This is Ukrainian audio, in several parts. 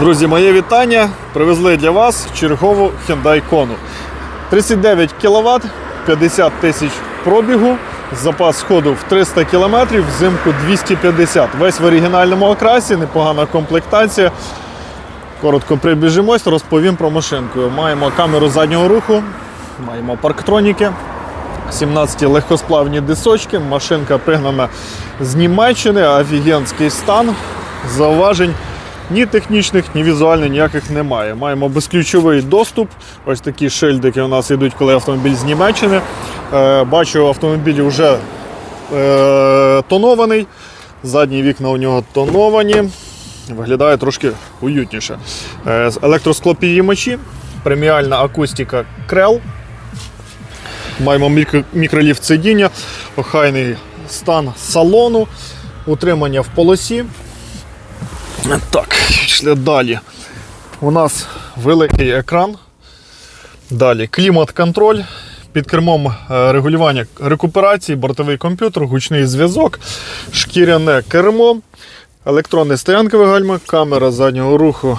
Друзі, моє вітання. Привезли для вас чергову Hyundai Kona. 39 кВт, 50 тисяч пробігу, запас ходу в 300 км, взимку 250. Весь в оригінальному окрасі, непогана комплектація. Коротко прибіжимось, розповім про машинку. Маємо камеру заднього руху, маємо парктроніки, 17 легкосплавні дисочки, машинка пригнана з Німеччини, офігенський стан, зауважень ні технічних, ні візуально ніяких немає. Маємо безключовий доступ. Ось такі шильдики у нас йдуть, коли автомобіль з Німеччини. Е, бачу, автомобіль вже е, тонований. Задні вікна у нього тоновані. Виглядає трошки уютніше. Е, з преміальна акустика Крел. Маємо мікро- мікроліфт сидіння, охайний стан салону, утримання в полосі. Так, пішли далі. У нас великий екран. Далі клімат-контроль. Під кермом е, регулювання рекуперації, бортовий комп'ютер, гучний зв'язок, шкіряне кермо, електронне стоянкове гальма, камера заднього руху.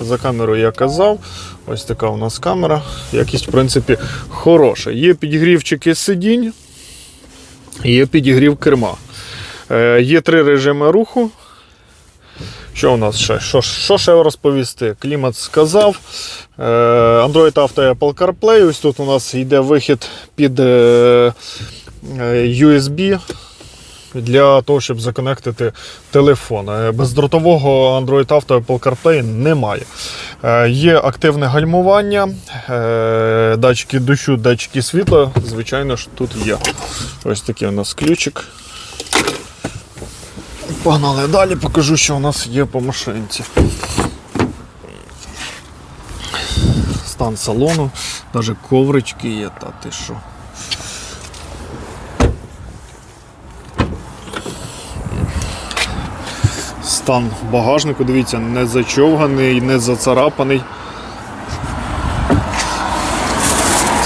За камерою я казав. Ось така у нас камера. Якість, в принципі, хороша. Є підігрівчики сидінь, є підігрів керма. Е, Є три режими руху. Що у нас ще? Що, що ще розповісти? Клімат сказав. Е, Android Auto і Apple CarPlay. Ось тут у нас йде вихід під е, е, USB для того, щоб законектити телефон. Бездротового Android Auto і Apple CarPlay немає. Є активне гальмування, датчики дощу, датчики світла. Звичайно ж, тут є. Ось такий у нас ключик. Погнали далі, покажу, що у нас є по машинці. Стан салону, навіть коврички є, та ти що. Стан багажнику, дивіться, не зачовганий, не зацарапаний.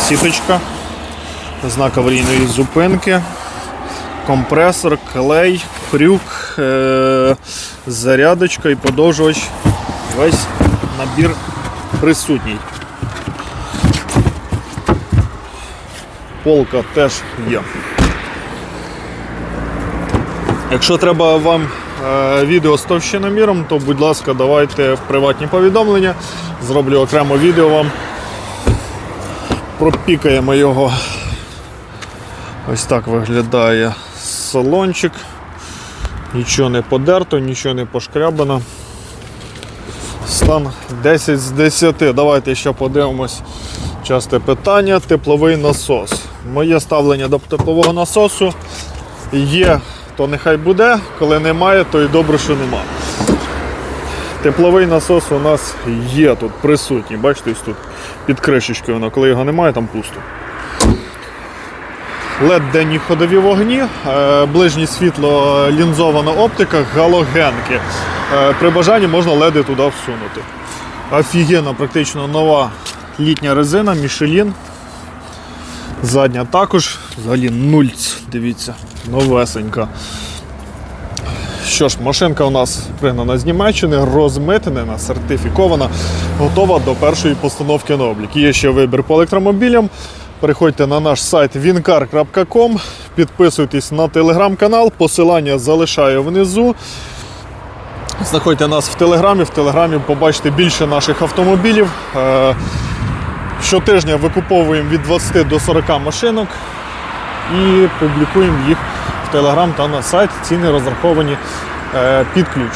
Сіточка, знак аварійної зупинки компресор, клей, крюк, зарядочка і подовжувач. Весь набір присутній. Полка теж є. Якщо треба вам е, відео з товщиноміром, то будь ласка, давайте в приватні повідомлення. Зроблю окремо відео вам. Пропікаємо його. Ось так виглядає салончик. Нічого не подерто, нічого не пошкрябано. Стан 10 з 10. Давайте ще подивимось. Часте питання. Тепловий насос. Моє ставлення до теплового насосу є, то нехай буде. Коли немає, то і добре, що нема. Тепловий насос у нас є тут присутній. Бачите, ось тут під кришечкою воно, коли його немає, там пусто. Led денні ходові вогні, е, ближнє світло, лінзована оптика, галогенки. Е, При бажанні можна леди туди всунути. Офігенна, практично нова літня резина, Michelin. Задня також, взагалі нульц, дивіться, новесенька. Що ж, машинка у нас пригнана з Німеччини, розмитнена, сертифікована, готова до першої постановки на облік. Є ще вибір по електромобілям. Переходьте на наш сайт wincar.com, підписуйтесь на телеграм-канал, посилання залишаю внизу. Знаходьте нас в телеграмі. В телеграмі побачите більше наших автомобілів. Е, Щотижня викуповуємо від 20 до 40 машинок і публікуємо їх в Телеграм та на сайт. Ціни розраховані е, під ключ.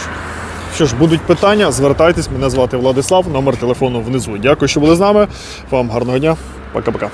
Що ж, будуть питання, звертайтесь. Мене звати Владислав, номер телефону внизу. Дякую, що були з нами. Вам гарного дня. Пока-пока.